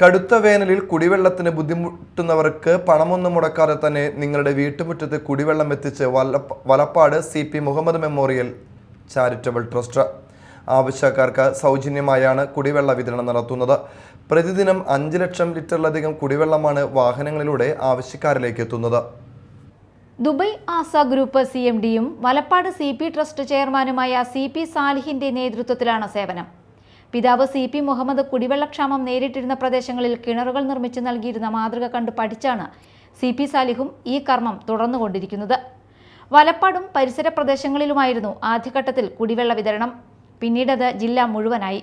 കടുത്ത വേനലിൽ കുടിവെള്ളത്തിന് ബുദ്ധിമുട്ടുന്നവർക്ക് പണമൊന്നും മുടക്കാതെ തന്നെ നിങ്ങളുടെ വീട്ടുമുറ്റത്ത് കുടിവെള്ളം എത്തിച്ച് Valappad C P Muhammad memorial charitable trust ആവശ്യക്കാർക്ക് സൗജന്യമായാണ് കുടിവെള്ള വിതരണം നടത്തുന്നത്. പ്രതിദിനം അഞ്ച് ലക്ഷം ലിറ്ററിലധികം കുടിവെള്ളമാണ് വാഹനങ്ങളിലൂടെ ആവശ്യക്കാരിലേക്ക് എത്തുന്നത്. Dubai Aasa group C M ഡിയും വലപ്പാട് സി പി ട്രസ്റ്റ് ചെയർമാനുമായ സി പി സാലിഹിന്റെ നേതൃത്വത്തിലാണ് സേവനം. പിതാവ് സി പി മുഹമ്മദ് കുടിവെള്ളക്ഷാമം നേരിട്ടിരുന്ന പ്രദേശങ്ങളിൽ കിണറുകൾ നിർമ്മിച്ച് നൽകിയിരുന്ന മാതൃക കണ്ട് പഠിച്ചാണ് സി പി സാലിഹും ഈ കർമ്മം തുടർന്നുകൊണ്ടിരിക്കുന്നത്. വലപ്പാടും പരിസര പ്രദേശങ്ങളിലുമായിരുന്നു ആദ്യഘട്ടത്തിൽ കുടിവെള്ള വിതരണം. പിന്നീടത് ജില്ല മുഴുവനായി.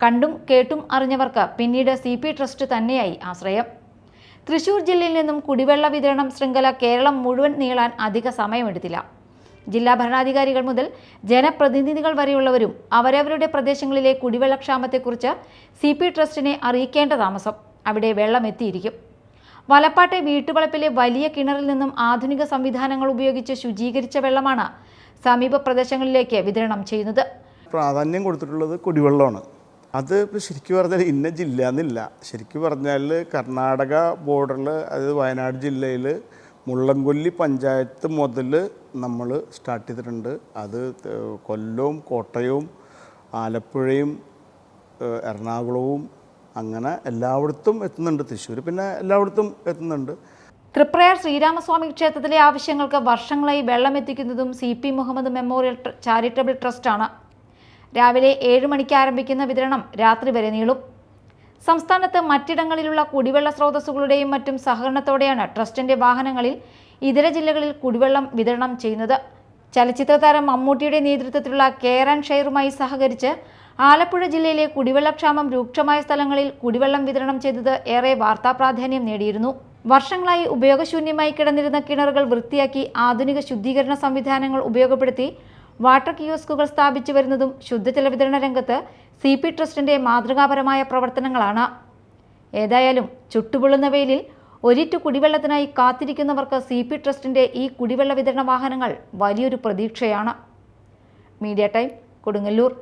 കണ്ടും കേട്ടും അറിഞ്ഞവർക്ക് പിന്നീട് സി പി ട്രസ്റ്റ് തന്നെയായി ആശ്രയം. തൃശൂർ ജില്ലയിൽ നിന്നും കുടിവെള്ള വിതരണം ശൃംഖല കേരളം മുഴുവൻ നീളാൻ അധിക സമയമെടുത്തില്ല. ജില്ലാ ഭരണാധികാരികൾ മുതൽ ജനപ്രതിനിധികൾ വരെയുള്ളവരും അവരവരുടെ പ്രദേശങ്ങളിലെ കുടിവെള്ളക്ഷാമത്തെക്കുറിച്ച് സി പി ട്രസ്റ്റിനെ അറിയിക്കേണ്ട താമസം അവിടെ വെള്ളം എത്തിയിരിക്കും വലപ്പാട്ടെ വീട്ടുവളപ്പിലെ വലിയ കിണറിൽ നിന്നും ആധുനിക സംവിധാനങ്ങൾ ഉപയോഗിച്ച് ശുചീകരിച്ച വെള്ളമാണ് സമീപ പ്രദേശങ്ങളിലേക്ക് വിതരണം ചെയ്യുന്നത്. പ്രാധാന്യം കൊടുത്തിട്ടുള്ളത് കുടിവെള്ളമാണ്. അത് ഇപ്പോൾ ശരിക്കും പറഞ്ഞാൽ ഇന്ന ജില്ല എന്നില്ല. ശരിക്കും പറഞ്ഞാൽ കർണാടക ബോർഡറിൽ അതായത് വയനാട് ജില്ലയിൽ മുള്ളംകൊല്ലി പഞ്ചായത്ത് മുതൽ നമ്മൾ സ്റ്റാർട്ട് ചെയ്തിട്ടുണ്ട്. അത് കൊല്ലവും കോട്ടയവും ആലപ്പുഴയും എറണാകുളവും അങ്ങനെ എല്ലായിടത്തും എത്തുന്നുണ്ട്. തൃശ്ശൂർ പിന്നെ എല്ലായിടത്തും എത്തുന്നുണ്ട്. തൃപ്രയാർ ശ്രീരാമസ്വാമി ക്ഷേത്രത്തിലെ ആവശ്യങ്ങൾക്ക് വർഷങ്ങളായി വെള്ളം എത്തിക്കുന്നതും C P Muhammad memorial charitable ട്രസ്റ്റാണ്. രാവിലെ ഏഴ് മണിക്ക് ആരംഭിക്കുന്ന വിതരണം രാത്രി വരെ നീളും. സംസ്ഥാനത്ത് മറ്റിടങ്ങളിലുള്ള കുടിവെള്ള സ്രോതസ്സുകളുടെയും മറ്റും സഹകരണത്തോടെയാണ് ട്രസ്റ്റിന്റെ വാഹനങ്ങളിൽ ഇതര ജില്ലകളിൽ കുടിവെള്ളം വിതരണം ചെയ്യുന്നത്. ചലച്ചിത്ര താരം മമ്മൂട്ടിയുടെ നേതൃത്വത്തിലുള്ള കെയർ ആൻഡ് ഷെയറുമായി സഹകരിച്ച് ആലപ്പുഴ ജില്ലയിലെ കുടിവെള്ളക്ഷാമം രൂക്ഷമായ സ്ഥലങ്ങളിൽ കുടിവെള്ളം വിതരണം ചെയ്തത് ഏറെ വാർത്താ പ്രാധാന്യം നേടിയിരുന്നു. വർഷങ്ങളായി ഉപയോഗശൂന്യമായി കിടന്നിരുന്ന കിണറുകൾ വൃത്തിയാക്കി ആധുനിക ശുദ്ധീകരണ സംവിധാനങ്ങൾ ഉപയോഗപ്പെടുത്തി വാട്ടർ കിയോസ്കുകൾ സ്ഥാപിച്ചു വരുന്നതും ശുദ്ധജല വിതരണ രംഗത്ത് സി പി ട്രസ്റ്റിന്റെ മാതൃകാപരമായ പ്രവർത്തനങ്ങളാണ്. ഏതായാലും ചുട്ടുപൊള്ളുന്ന വെയിലിൽ ഒരിറ്റു കുടിവെള്ളത്തിനായി കാത്തിരിക്കുന്നവർക്ക് സി പി ട്രസ്റ്റിന്റെ ഈ കുടിവെള്ള വിതരണ വാഹനങ്ങൾ വലിയൊരു പ്രതീക്ഷയാണ്. Media time Kodungallur.